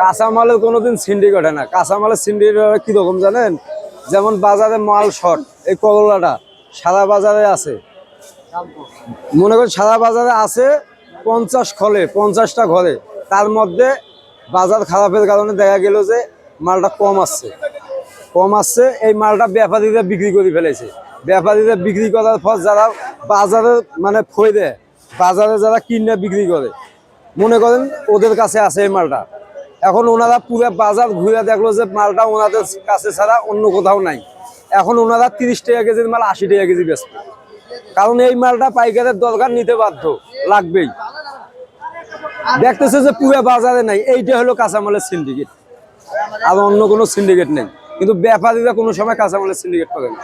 কাঁচামালের কোনোদিন সিন্ডিকেট হয় না। কাঁচামালের সিন্ডিকেট হয় কীরকম জানেন? যেমন বাজারে মাল শর্ট, এই করলাটা সারা বাজারে আছে। মনে করেন সারা বাজারে আছে পঞ্চাশ খলে, পঞ্চাশটা ঘরে। তার মধ্যে বাজার খারাপের কারণে দেখা গেল যে মালটা কম আসছে। কম আসছে, এই মালটা ব্যাপারীরা বিক্রি করে ফেলেছে। ব্যাপারীরা বিক্রি করার পর যারা বাজারে মানে ফই দেয়, বাজারে যারা কিনে বিক্রি করে, মনে করেন ওদের কাছে আছে এই মালটা। এখন ওনারা পুরো বাজার ঘুরে দেখল যে মালটা ওনাদের কাছে ছাড়া অন্য কোথাও নাই। এখন ওনারা তিরিশ টাকা কেজির মাল, আশি টাকা কেজি বেচবে। কারণ এই মালটা পাইকারের দরকার নিতে বাধ্য, লাগবেই। দেখতেছে যে পুরো বাজারে নাই, এইটা হলো কাঁচামালের সিন্ডিকেট আর অন্য কোনো সিন্ডিকেট নেই। কিন্তু ব্যাপারীরা কোনো সময় কাঁচামালের সিন্ডিকেট করে না।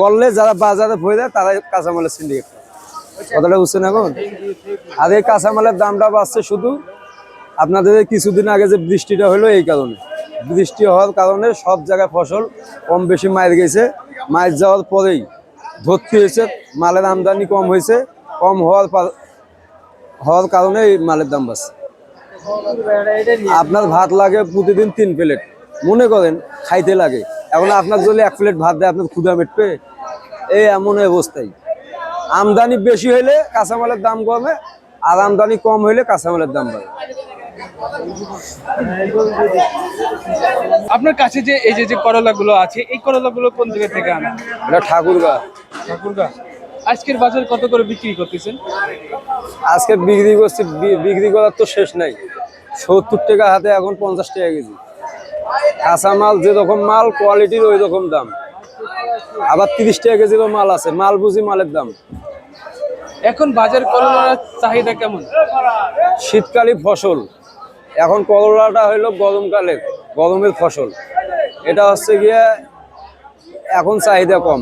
করলে যারা বাজারে ভরে দেয়, তারাই কাঁচামালের সিন্ডিকেট করে কথাটা বুঝছেন এখন? আর এই কাঁচামালের দামটা বাড়ছে শুধু আপনাদের কিছুদিন আগে যে বৃষ্টিটা হলো এই কারণে। বৃষ্টি হওয়ার কারণে সব জায়গায় ফসল কম বেশি মায়ের গেছে। মায়ের যাওয়ার পরেই ভর্তি হয়েছে, মালের আমদানি কম হয়েছে। কম হওয়ার হওয়ার কারণে এই মালের দাম বাড়ছে। আপনার ভাত লাগে প্রতিদিন তিন প্লেট। মনে করেন, খাইতে লাগে। এখন আপনার যদি এক প্লেট ভাত দেয়, আপনার ক্ষুদা মেটবে? এই এমন অবস্থাই। আমদানি বেশি হইলে কাঁচামালের দাম কমে, আর আমদানি কম হইলে কাঁচামালের দাম বাড়ে। আপনার কাছে যে এই যে যে করলাগুলো আছে এই করলাগুলো কোন জায়গা থেকে আনেন এটা ঠাকুরগা। ঠাকুরগা। আজকের বাজার কত করে বিক্রি করতেছেন? আজকে বিক্রি করছি বিক্রি করার তো শেষ নাই। সত্তর টাকা হাতে এখন পঞ্চাশ টাকা কেজি। কাঁচা মাল যেরকম মাল কোয়ালিটির ওই রকম দাম। আবার তিরিশ টাকা কেজিরও মাল আছে মাল বুঝি মালের দাম। এখন বাজার করলার চাহিদা কেমন? শীতকালীন ফসল। এখন করলাটা হইল গরমকালে, গরমের ফসল। এটা হচ্ছে গিয়ে এখন চাহিদা কম।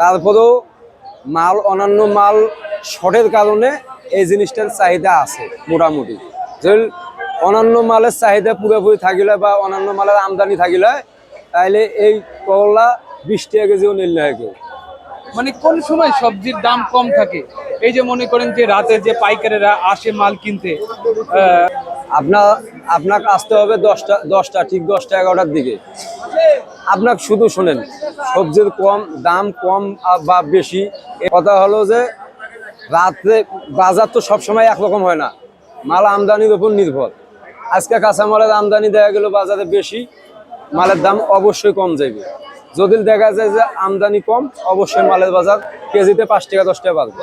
তারপরেও মাল, অন্যান্য মাল শর্টের কারণে এই জিনিসটার চাহিদা আছে মোটামুটি। অন্যান্য মালের চাহিদা পুরোপুরি থাকিলে বা অন্যান্য মালের আমদানি থাকিলে তাহলে এই করলা বিশ টাকা কেজিও নিল কেউ। মানে কোন সময় সবজির দাম কম থাকে? এই যে মনে করেন যে রাতে যে পাইকারেরা আসে মাল কিনতে আপনার আপনাকে আসতে হবে দশটা দশটা, ঠিক দশটা, এগারোটার দিকে। আপনাকে শুধু শোনেন, সবজির কম, দাম কম বা বেশি। কথা হলো যে, রাত্রে বাজার তো সবসময় একরকম হয় না। মাল আমদানির উপর নির্ভর। আজকে কাঁচামালের আমদানি দেখা গেল বাজারে বেশি, মালের দাম অবশ্যই কম যাবে যদি দেখা যায় যে আমদানি কম, অবশ্যই মালের বাজার কেজিতে পাঁচ টাকা, দশ টাকা বাড়বে।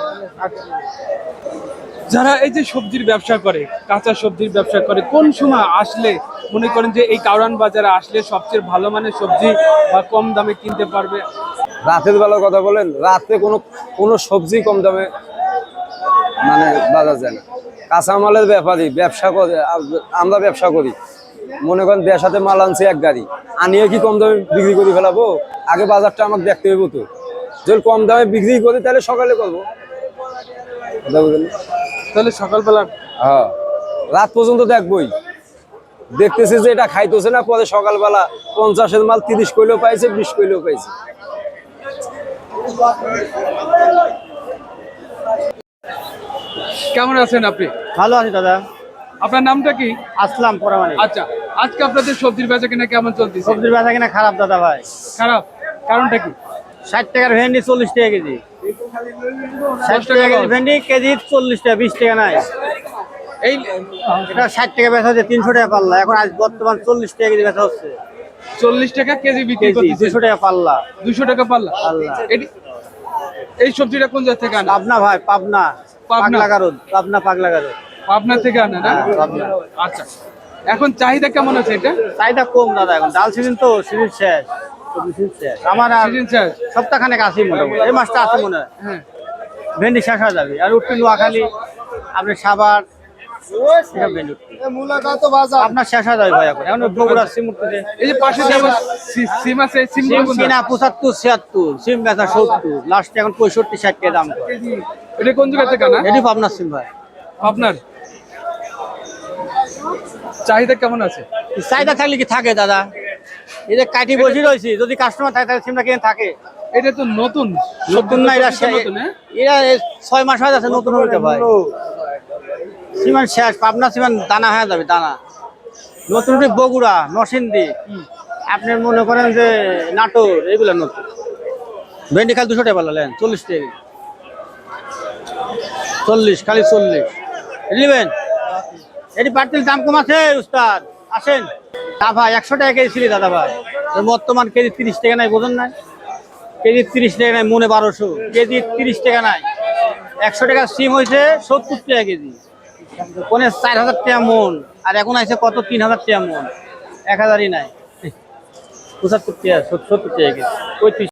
যারা এই যে সবজির ব্যবসা করে, কাঁচা সবজির ব্যবসা করে, কোন সময় আসলে মনে করেন যে এই কাউরান বাজারে আসলে সবচেয়ে ভালো মানের সবজি বা কম দামে কিনতে পারবে? রাতের বেলার কথা বলেন, রাতে কোনো কোনো সবজি কম দামে মানে বাজার যায় না। কাঁচামালের ব্যাপারই ব্যবসা করে, আমরা ব্যবসা করি। মনে করেন দেড় সাথে মাল আনছি, এক গাড়ি। আনিয়ে কি কম দামে বিক্রি করে ফেলাবো? আগে বাজারটা আমাকে দেখতে হইব তো। যদি কম দামে বিক্রি করি, তাহলে সকালে করব। বুঝলেন? তাহলে সকালবেলা হ্যাঁ। রাত পর্যন্ত দেখবই দেখতেছি যে এটা খাইতেছে না পরে সকালবেলা পঞ্চাশের মাল তিরিশ কইলেও পাইছে বিশ কইলেও পাইছে। কেমন আছেন আপনি? ভালো আছি দাদা। আপনার নামটা কি? আসলাম পরামানি আচ্ছা আজকে আপনাদের সবজির বেচা কিনা কেমন চলতেছে? সবজির বেচা কিনা খারাপ দাদা ভাই। খারাপ কারণটা কি? ষাট টাকার ভেন্ডি চল্লিশ টাকা কেজি। ষাট টাকা টাকা কেজি ভেন্ডি কেজি চল্লিশ টাকা বিশ টাকা নাই। এই এটা ষাট টাকা বেচা হচ্ছে তিনশো টাকা পাল্লা। এখন আজ বর্তমান চল্লিশ টাকা কেজি বেচা হচ্ছে। চল্লিশ টাকা কেজি বিক্রি করতেছে। দুশো টাকা পাল্লা। দুশো টাকা পাল্লা। এই সবজিটা কোন জায়গা থেকে আনা? পাবনা ভাই পাবনা। পাবনা। পাগলা পাগলা থেকে আনা না? হ্যাঁ, আচ্ছা। এখন চাহিদা কেমন আছে এটা? চাহিদা কম দাদা এখন ডাল সিজন তো সিজন শেষ। আমার আর সপ্তাহখানেক আসি মোটামুটি। এই মাসটা আছে মনে হয়। হ্যাঁ। ভেন্ডি শেষ হয়ে যাবে। আর উঠবে নোয়াখালী আপনি সাবার আপনার শেষ হয়ে যাবে ভাই এখন। এখন বগুড়ার সিম উঠতেছে। এই যে পাশে যে আমার সি- সিম আছে সিম সিম কিনা পঁচাত্তর ছিয়াত্তর সিম বেচা সত্তর। লাস্টে এখন পঁয়ষট্টি ষাট টাকা দাম এটা কোন জায়গা থেকে আনা? এটি আপনার সিম ভাই। আপনার চাহিদা কেমন আছে? চাহিদা থাকলে কি থাকে দাদা? কাটি বসে রয়েছি যদি কাস্টমার থাকে তাহলে সিমটা কিনে থাকে। এটা তো নতুন। নতুন না হ্যাঁ? এরা ছয় মাস হয়ে যাচ্ছে নতুন হইতে ভাই। শেষ পাবনা সিমান দানা হয়ে যাবে দানা। নতুন বগুড়া নরসিংদী? আপনি মনে করেন যে নাটোর এগুলো নতুন। ভেন্ডি খালি দুশো টাকা বললেন চল্লিশ টাকা চল্লিশ খালি চল্লিশ। নেবেন এটি পার্টির দাম কম আছে উস্তাদ। আসেন? তা ভাই, একশো টাকা কেজি ছিল দাদা ভাই। বর্তমান কেজি তিরিশ টাকা নাই, বোঝেন নাই? কেজি তিরিশ টাকা নাই, মনে বারোশো। কেজি তিরিশ টাকা নাই। একশো টাকা সিম হয়েছে সত্তর টাকা কেজি। কোনে চার হাজার টাকা মন, আর এখন আছে কত? তিন হাজার টাকা মন। এক হাজারই নাই। পঁচাত্তর টাকা, সত্তর টাকা কেজি। পঁয়ত্রিশ